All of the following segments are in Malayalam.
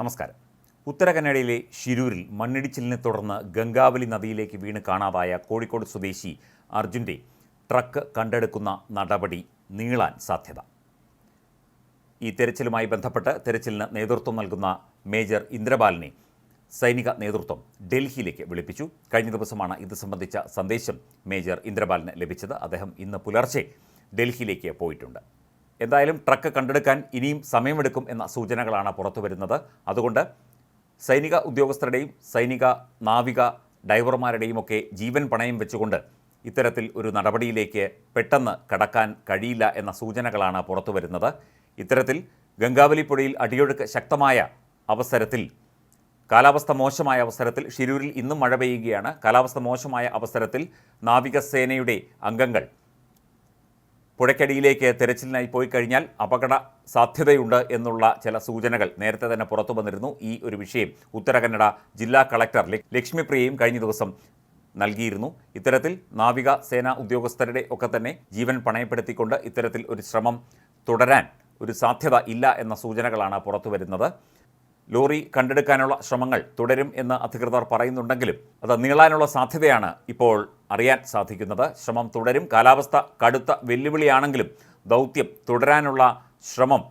നമസ്കാരം. ഉത്തര കന്നഡയിലെ ഷിരൂരിൽ മണ്ണിടിച്ചിലിനെ തുടർന്ന് ഗംഗാവലി നദിയിലേക്ക് വീണ് കാണാതായ കോഴിക്കോട് സ്വദേശി അർജുന്റെ ട്രക്ക് കണ്ടെടുക്കുന്ന നടപടി നീളാൻ സാധ്യത. ഈ തെരച്ചിലുമായി ബന്ധപ്പെട്ട് തെരച്ചിലിന് നേതൃത്വം നൽകുന്ന മേജർ ഇന്ദ്രബാലിനെ സൈനിക നേതൃത്വം ഡൽഹിയിലേക്ക് വിളിപ്പിച്ചു. കഴിഞ്ഞ ദിവസമാണ് ഇത് സംബന്ധിച്ച സന്ദേശം മേജർ ഇന്ദ്രപാലിന് ലഭിച്ചത്. അദ്ദേഹം ഇന്ന് പുലർച്ചെ ഡൽഹിയിലേക്ക് പോയിട്ടുണ്ട്. എന്തായാലും ട്രക്ക് കണ്ടെടുക്കാൻ ഇനിയും സമയമെടുക്കും എന്ന സൂചനകളാണ് പുറത്തു വരുന്നത്. അതുകൊണ്ട് സൈനിക ഉദ്യോഗസ്ഥരുടെയും സൈനിക നാവിക ഡ്രൈവർമാരുടെയും ഒക്കെ ജീവൻ പണയം വെച്ചുകൊണ്ട് ഇത്തരത്തിൽ ഒരു നടപടിയിലേക്ക് പെട്ടെന്ന് കടക്കാൻ കഴിയില്ല എന്ന സൂചനകളാണ് പുറത്തു വരുന്നത്. ഇത്തരത്തിൽ ഗംഗാവലി പുഴയിൽ അടിയൊഴുക്ക് ശക്തമായ അവസരത്തിൽ കാലാവസ്ഥ മോശമായ അവസരത്തിൽ ഷിരൂരിൽ ഇന്നും മഴ പെയ്യുകയാണ്. കാലാവസ്ഥ മോശമായ അവസരത്തിൽ നാവികസേനയുടെ അംഗങ്ങൾ പുഴയ്ക്കടിയിലേക്ക് തെരച്ചിലിനായി പോയി കഴിഞ്ഞാൽ അപകട സാധ്യതയുണ്ട് എന്നുള്ള ചില സൂചനകൾ നേരത്തെ തന്നെ പുറത്തു വന്നിരുന്നു. ഈ ഒരു വിഷയം ഉത്തര കന്നഡ ജില്ലാ കളക്ടർ ലക്- ലക്ഷ്മിപ്രിയയും കഴിഞ്ഞ ദിവസം നൽകിയിരുന്നു. ഇത്തരത്തിൽ നാവിക സേനാ ഉദ്യോഗസ്ഥരുടെ ഒക്കെ തന്നെ ജീവൻ പണയപ്പെടുത്തിക്കൊണ്ട് ഇത്തരത്തിൽ ഒരു ശ്രമം തുടരാൻ ഒരു സാധ്യത ഇല്ല എന്ന സൂചനകളാണ് പുറത്തു വരുന്നത്. ലോറി കണ്ടെടുക്കാനുള്ള ശ്രമങ്ങൾ തുടരും എന്ന് അധികൃതർ പറയുന്നുണ്ടെങ്കിലും അത് നീളാനുള്ള സാധ്യതയാണ് ഇപ്പോൾ അറിയാൻ സാധിക്കുന്നത്. ശ്രമം തുടരും. കാലാവസ്ഥ കടുത്ത വെല്ലുവിളിയാണെങ്കിലും ദൗത്യം തുടരാനുള്ള ശ്രമം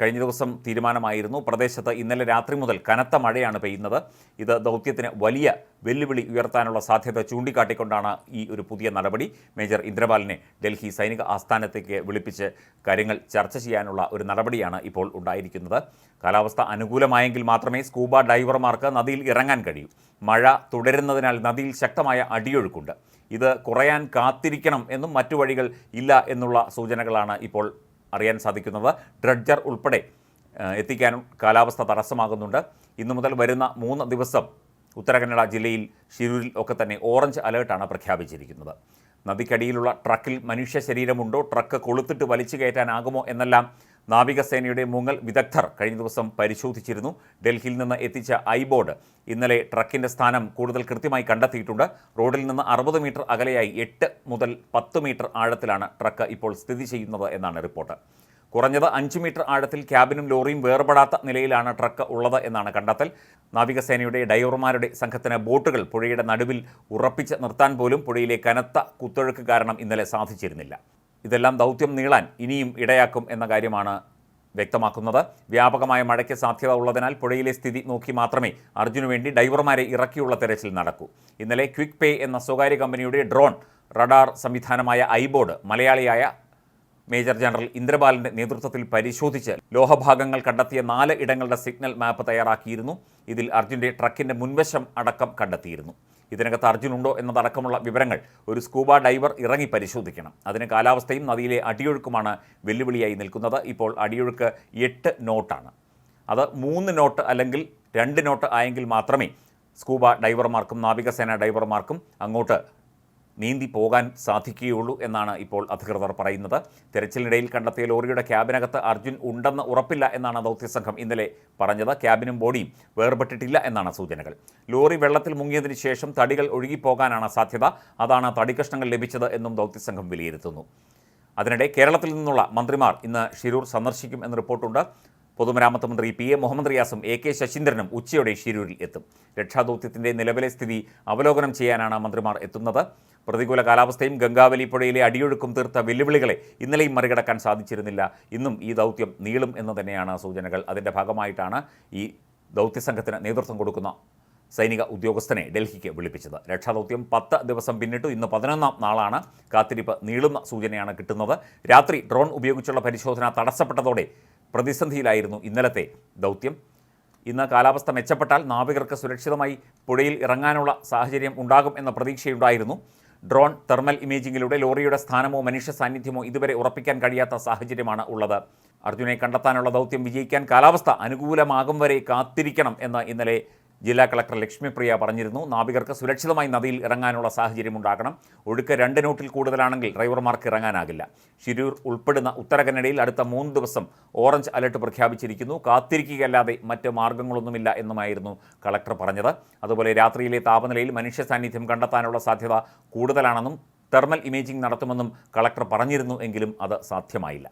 കഴിഞ്ഞ ദിവസം തീരുമാനമായിരുന്നു. പ്രദേശത്ത് ഇന്നലെ രാത്രി മുതൽ കനത്ത മഴയാണ് പെയ്യുന്നത്. ഇത് ദൗത്യത്തിന് വലിയ വെല്ലുവിളി ഉയർത്താനുള്ള സാധ്യത ചൂണ്ടിക്കാട്ടിക്കൊണ്ടാണ് ഈ ഒരു പുതിയ നടപടി. മേജർ ഇന്ദ്രപാലിനെ ഡൽഹി സൈനിക ആസ്ഥാനത്തേക്ക് വിളിപ്പിച്ച് കാര്യങ്ങൾ ചർച്ച ചെയ്യാനുള്ള ഒരു നടപടിയാണ് ഇപ്പോൾ ഉണ്ടായിരിക്കുന്നത്. കാലാവസ്ഥ അനുകൂലമായെങ്കിൽ മാത്രമേ സ്കൂബ ഡൈവർമാർക്ക് നദിയിൽ ഇറങ്ങാൻ കഴിയൂ. മഴ തുടരുന്നതിനാൽ നദിയിൽ ശക്തമായ അടിയൊഴുക്കുണ്ട്. ഇത് കുറയാൻ കാത്തിരിക്കണം എന്നും മറ്റു വഴികൾ ഇല്ല എന്നുള്ള സൂചനകളാണ് ഇപ്പോൾ അറിയാൻ സാധിക്കുന്നത്. ഡ്രഡ്ജർ ഉൾപ്പെടെ എത്തിക്കാനും കാലാവസ്ഥ തടസ്സമാകുന്നുണ്ട്. ഇന്നു മുതൽ വരുന്ന മൂന്ന് ദിവസം ഉത്തരകന്നഡ ജില്ലയിൽ ഷിരൂരിൽ ഒക്കെ തന്നെ ഓറഞ്ച് അലേർട്ടാണ് പ്രഖ്യാപിച്ചിരിക്കുന്നത്. നദിക്കടിയിലുള്ള ട്രക്കിൽ മനുഷ്യ ശരീരമുണ്ടോ? ട്രക്ക് കൊളുത്തിട്ട് വലിച്ചു കയറ്റാനാകുമോ? എന്നെല്ലാം നാവികസേനയുടെ മുങ്ങൽ വിദഗ്ധർ കഴിഞ്ഞ ദിവസം പരിശോധിച്ചിരുന്നു. ഡൽഹിയിൽ നിന്ന് എത്തിച്ച ഐബോർഡ് ഇന്നലെ ട്രക്കിന്റെ സ്ഥാനം കൂടുതൽ കൃത്യമായി കണ്ടെത്തിയിട്ടുണ്ട്. റോഡിൽ നിന്ന് അറുപത് മീറ്റർ അകലെയായി എട്ട് മുതൽ പത്ത് മീറ്റർ ആഴത്തിലാണ് ട്രക്ക് ഇപ്പോൾ സ്ഥിതി ചെയ്യുന്നത് എന്നാണ് റിപ്പോർട്ട്. കുറഞ്ഞത് അഞ്ച് മീറ്റർ ആഴത്തിൽ ക്യാബിനും ലോറിയും വേർപെടാത്ത നിലയിലാണ് ട്രക്ക് ഉള്ളത് എന്നാണ് കണ്ടെത്തൽ. നാവികസേനയുടെ ഡൈവർമാരുടെ സംഘത്തിന് ബോട്ടുകൾ പുഴയുടെ നടുവിൽ ഉറപ്പിച്ച് നിർത്താൻ പോലും പുഴയിലെ കനത്ത കുത്തൊഴുക്ക് കാരണം ഇന്നലെ സാധിച്ചിരുന്നില്ല. ഇതെല്ലാം ദൗത്യം നീളാൻ ഇനിയും ഇടയാക്കും എന്ന കാര്യമാണ് വ്യക്തമാക്കുന്നത്. വ്യാപകമായ മഴയ്ക്ക് സാധ്യത ഉള്ളതിനാൽ പുഴയിലെ സ്ഥിതി നോക്കി മാത്രമേ അർജുനു വേണ്ടി ഡൈവർമാരെ ഇറക്കിയുള്ള തെരച്ചിൽ നടക്കൂ. ഇന്നലെ ക്വിക്ക് പേ എന്ന സ്വകാര്യ കമ്പനിയുടെ ഡ്രോൺ റഡാർ സംവിധാനമായ ഐബോർഡ് മലയാളിയായ മേജർ ജനറൽ ഇന്ദ്രബാലിന്റെ നേതൃത്വത്തിൽ പരിശോധിച്ച് ലോഹഭാഗങ്ങൾ കണ്ടെത്തിയ നാല് ഇടങ്ങളുടെ സിഗ്നൽ മാപ്പ് തയ്യാറാക്കിയിരുന്നു. ഇതിൽ അർജുന്റെ ട്രക്കിന്റെ മുൻവശം അടക്കം കണ്ടെത്തിയിരുന്നു. ഇതിനകത്ത് അർജുൻ ഉണ്ടോ എന്നതടക്കമുള്ള വിവരങ്ങൾ ഒരു സ്കൂബ ഡൈവർ ഇറങ്ങി പരിശോധിക്കണം. അതിന് കാലാവസ്ഥയും നദിയിലെ അടിയൊഴുക്കുമാണ് വെല്ലുവിളിയായി നിൽക്കുന്നത്. ഇപ്പോൾ അടിയൊഴുക്ക് എട്ട് നോട്ടാണ്. അത് മൂന്ന് നോട്ട് അല്ലെങ്കിൽ രണ്ട് നോട്ട് ആയെങ്കിൽ മാത്രമേ സ്കൂബ ഡൈവർമാർക്കും നാവികസേന ഡൈവർമാർക്കും അങ്ങോട്ട് നീന്തി പോകാൻ സാധിക്കുകയുള്ളൂ എന്നാണ് ഇപ്പോൾ അധികൃതർ പറയുന്നത്. തെരച്ചിലിനിടയിൽ കണ്ടെത്തിയ ലോറിയുടെ ക്യാബിനകത്ത് അർജുൻ ഉണ്ടെന്ന് ഉറപ്പില്ല എന്നാണ് ദൗത്യസംഘം ഇന്നലെ പറഞ്ഞത്. ക്യാബിനും ബോഡിയും വേർപെട്ടിട്ടില്ല എന്നാണ് സൂചനകൾ. ലോറി വെള്ളത്തിൽ മുങ്ങിയതിന് ശേഷം തടികൾ ഒഴുകിപ്പോകാനാണ് സാധ്യത. അതാണ് തടികഷ്ണങ്ങൾ ലഭിച്ചത് എന്നും ദൗത്യസംഘം വിലയിരുത്തുന്നു. അതിനിടെ കേരളത്തിൽ നിന്നുള്ള മന്ത്രിമാർ ഇന്ന് ഷിരൂർ സന്ദർശിക്കും എന്ന് റിപ്പോർട്ടുണ്ട്. പൊതുമരാമത്ത് മന്ത്രി പി എ മുഹമ്മദ് റിയാസും എ കെ ശശീന്ദ്രനും ഉച്ചയോടെ ഷിരൂരിൽ എത്തും. രക്ഷാദൗത്യത്തിന്റെ നിലവിലെ സ്ഥിതി അവലോകനം ചെയ്യാനാണ് മന്ത്രിമാർ എത്തുന്നത്. പ്രതികൂല കാലാവസ്ഥയും ഗംഗാവലി പുഴയിലെ അടിയൊഴുക്കും തീർത്ത വെല്ലുവിളികളെ ഇന്നലെയും മറികടക്കാൻ സാധിച്ചിരുന്നില്ല. ഇന്നും ഈ ദൗത്യം നീളും എന്ന് തന്നെയാണ് സൂചനകൾ. അതിന്റെ ഭാഗമായിട്ടാണ് ഈ ദൗത്യസംഘത്തിന് നേതൃത്വം കൊടുക്കുന്ന സൈനിക ഉദ്യോഗസ്ഥനെ ഡൽഹിക്ക് വിളിപ്പിച്ചത്. രക്ഷാദൗത്യം പത്ത് ദിവസം പിന്നിട്ടു ഇന്ന് പതിനൊന്നാം നാളാണ് കാത്തിരിപ്പ് നീളുന്ന സൂചനയാണ് കിട്ടുന്നത്. രാത്രി ഡ്രോൺ ഉപയോഗിച്ചുള്ള പരിശോധന തടസ്സപ്പെട്ടതോടെ പ്രതിസന്ധിയിലായിരുന്നു ഇന്നലത്തെ ദൗത്യം. ഇന്ന് കാലാവസ്ഥ മെച്ചപ്പെട്ടാൽ നാവികർക്ക് സുരക്ഷിതമായി പുഴയിൽ ഇറങ്ങാനുള്ള സാഹചര്യം ഉണ്ടാകും എന്ന പ്രതീക്ഷയുണ്ടായിരുന്നു. ഡ്രോൺ തെർമൽ ഇമേജിങ്ങിലൂടെ ലോറിയുടെ സ്ഥാനമോ മനുഷ്യ സാന്നിധ്യമോ ഇതുവരെ ഉറപ്പിക്കാൻ കഴിയാത്ത സാഹചര്യമാണ് ഉള്ളത്. അർജുനെ കണ്ടെത്താനുള്ള ദൗത്യം വിജയിക്കാൻ കാലാവസ്ഥ അനുകൂലമാകും വരെ കാത്തിരിക്കണം എന്ന് ഇന്നലെ ജില്ലാ കളക്ടർ ലക്ഷ്മിപ്രിയ പറഞ്ഞിരുന്നു നാവികർക്ക് സുരക്ഷിതമായി നദിയിൽ ഇറങ്ങാനുള്ള സാഹചര്യം ഉണ്ടാകണം ഒഴുക്ക് രണ്ട് നോട്ടിൽ കൂടുതലാണെങ്കിൽ ഡ്രൈവർമാർക്ക് ഇറങ്ങാനാകില്ല. ശിരൂർ ഉൾപ്പെടുന്ന ഉത്തര കന്നഡയിൽ അടുത്ത മൂന്ന് ദിവസം ഓറഞ്ച് അലർട്ട് പ്രഖ്യാപിച്ചിരിക്കുന്നു. കാത്തിരിക്കുകയല്ലാതെ മറ്റ് മാർഗങ്ങളൊന്നുമില്ല എന്നുമായിരുന്നു കളക്ടർ പറഞ്ഞത്. അതുപോലെ രാത്രിയിലെ താപനിലയിൽ മനുഷ്യ സാന്നിധ്യം കണ്ടെത്താനുള്ള സാധ്യത കൂടുതലാണെന്നും തെർമൽ ഇമേജിംഗ് നടത്തുമെന്നും കളക്ടർ പറഞ്ഞിരുന്നു എങ്കിലും അത് സാധ്യമായില്ല.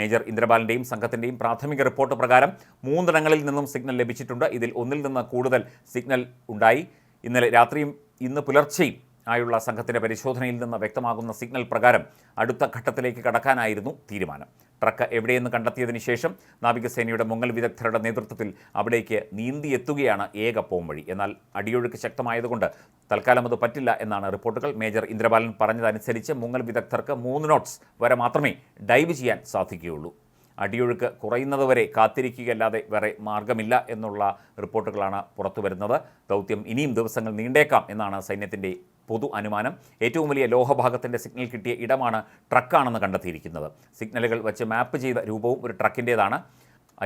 മേജർ ഇന്ദ്രപാലിന്റെയും സംഘത്തിന്റെയും പ്രാഥമിക റിപ്പോർട്ട് പ്രകാരം മൂന്നിടങ്ങളിൽ നിന്നും സിഗ്നൽ ലഭിച്ചിട്ടുണ്ട്. ഇതിൽ ഒന്നിൽ നിന്ന് കൂടുതൽ സിഗ്നൽ ഉണ്ടായി. ഇന്നലെ രാത്രിയും ഇന്ന് പുലർച്ചെയും ആയുള്ള സംഘത്തിന്റെ പരിശോധനയിൽ നിന്ന് വ്യക്തമാകുന്ന സിഗ്നൽ പ്രകാരം അടുത്ത ഘട്ടത്തിലേക്ക് കടക്കാനായിരുന്നു തീരുമാനം. ട്രക്ക് എവിടെയെന്ന് കണ്ടെത്തിയതിന് ശേഷം നാവികസേനയുടെ മുങ്ങൽ വിദഗ്ധരുടെ നേതൃത്വത്തിൽ അവിടേക്ക് നീന്തിയെത്തുകയാണ് ഏക പോംവഴി എന്നാൽ അടിയൊഴുക്ക് ശക്തമായതുകൊണ്ട് തൽക്കാലം അത് പറ്റില്ല എന്നാണ് റിപ്പോർട്ടുകൾ. മേജർ ഇന്ദ്രബാലൻ പറഞ്ഞതനുസരിച്ച് മുങ്ങൽ വിദഗ്ധർക്ക് മൂന്ന് നോട്ട്സ് വരെ മാത്രമേ ഡൈവ് ചെയ്യാൻ സാധിക്കുകയുള്ളൂ. അടിയൊഴുക്ക് കുറയുന്നതുവരെ കാത്തിരിക്കുകയല്ലാതെ വേറെ മാർഗമില്ല എന്നുള്ള റിപ്പോർട്ടുകളാണ് പുറത്തുവരുന്നത്. ദൗത്യം ഇനിയും ദിവസങ്ങൾ നീണ്ടേക്കാം എന്നാണ് സൈന്യത്തിന്റെ പൊതു അനുമാനം. ഏറ്റവും വലിയ ലോഹഭാഗത്തിന്റെ സിഗ്നൽ കിട്ടിയ ഇടമാണ് ട്രക്കാണെന്ന് കണ്ടെത്തിയിരിക്കുന്നത്. സിഗ്നലുകൾ വെച്ച് മാപ്പ് ചെയ്ത രൂപവും ഒരു ട്രക്കിന്റേതാണ്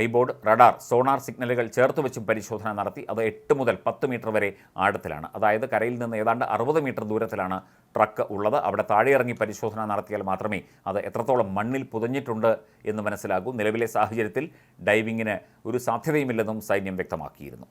ഐബോർഡ് റഡാർ സോണാർ സിഗ്നലുകൾ ചേർത്ത് വെച്ചും പരിശോധന നടത്തി. അത് എട്ട് മുതൽ പത്ത് മീറ്റർ വരെ ആഴത്തിലാണ്. അതായത് കരയിൽ നിന്ന് ഏതാണ്ട് അറുപത് മീറ്റർ ദൂരത്തിലാണ് ട്രക്ക് ഉള്ളത്. അവിടെ താഴെ ഇറങ്ങി പരിശോധന നടത്തിയാൽ മാത്രമേ അത് എത്രത്തോളം മണ്ണിൽ പുതഞ്ഞിട്ടുണ്ട് എന്ന് മനസ്സിലാകൂ. നിലവിലെ സാഹചര്യത്തിൽ ഡൈവിങ്ങിന് ഒരു സാധ്യതയുമില്ലെന്നും സൈന്യം വ്യക്തമാക്കിയിരുന്നു.